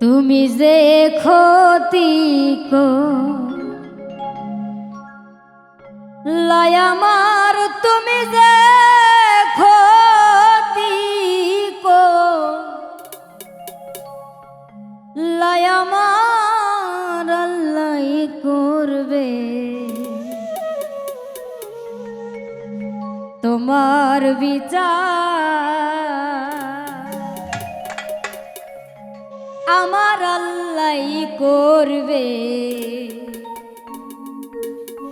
তুমি যে ক্ষতি কো তুমি যে ক্ষতি কো লায়ামার করবে। তোমার বিচার আমার আল্লাহ করবে।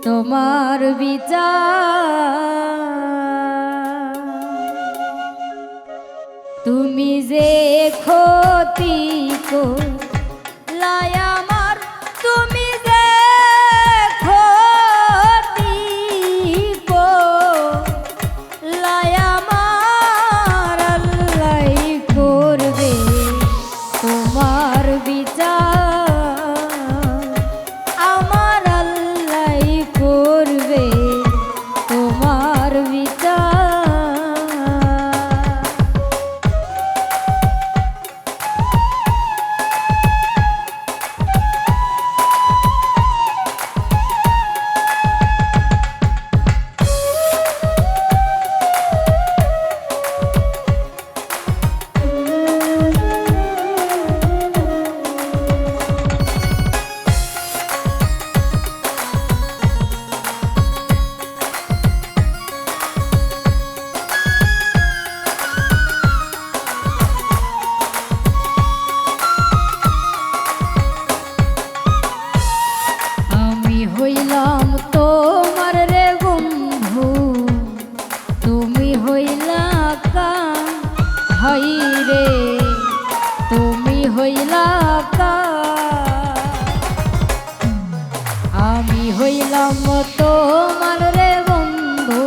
তোমার বিচার। তুমি যে ক্ষতি কো আমার হইলাম তোমার রে বন্ধু। তুমি হইলা কা হাই রে? তুমি হইলা কা আমি হইলাম তোমার রে বন্ধু।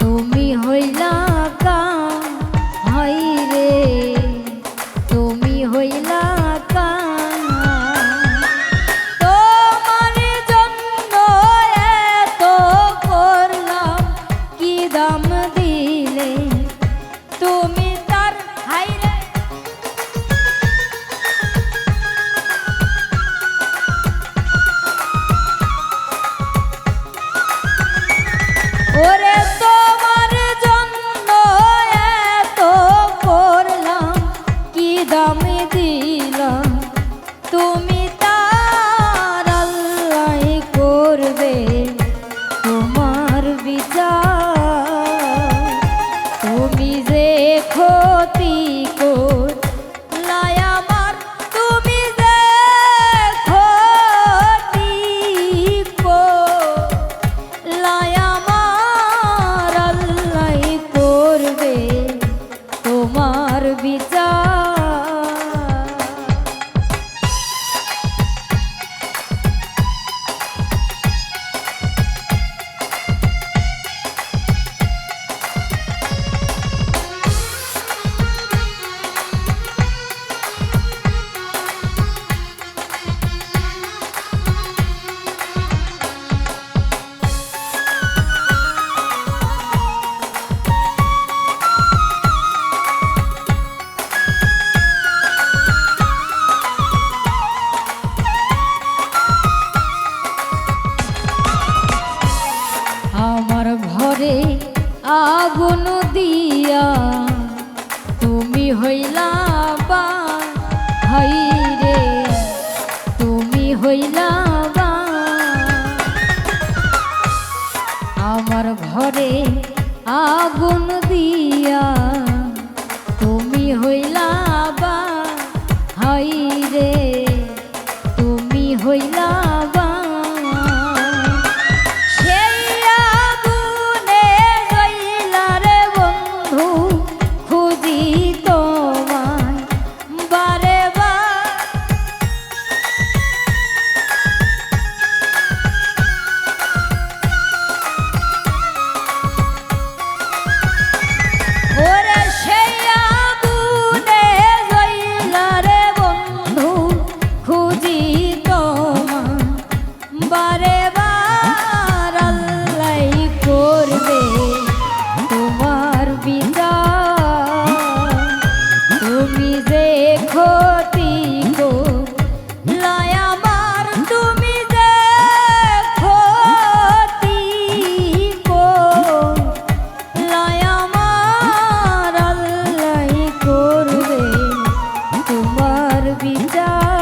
তুমি হইলা কা হাই রে? তুমি হইলা দাম দিলে তুমি হইলা বা হাই রে, তুমি হইলা বা আমার ঘরে আগুন দিয়া তুমি হইলা বা হাই রে, তুমি হইলা যা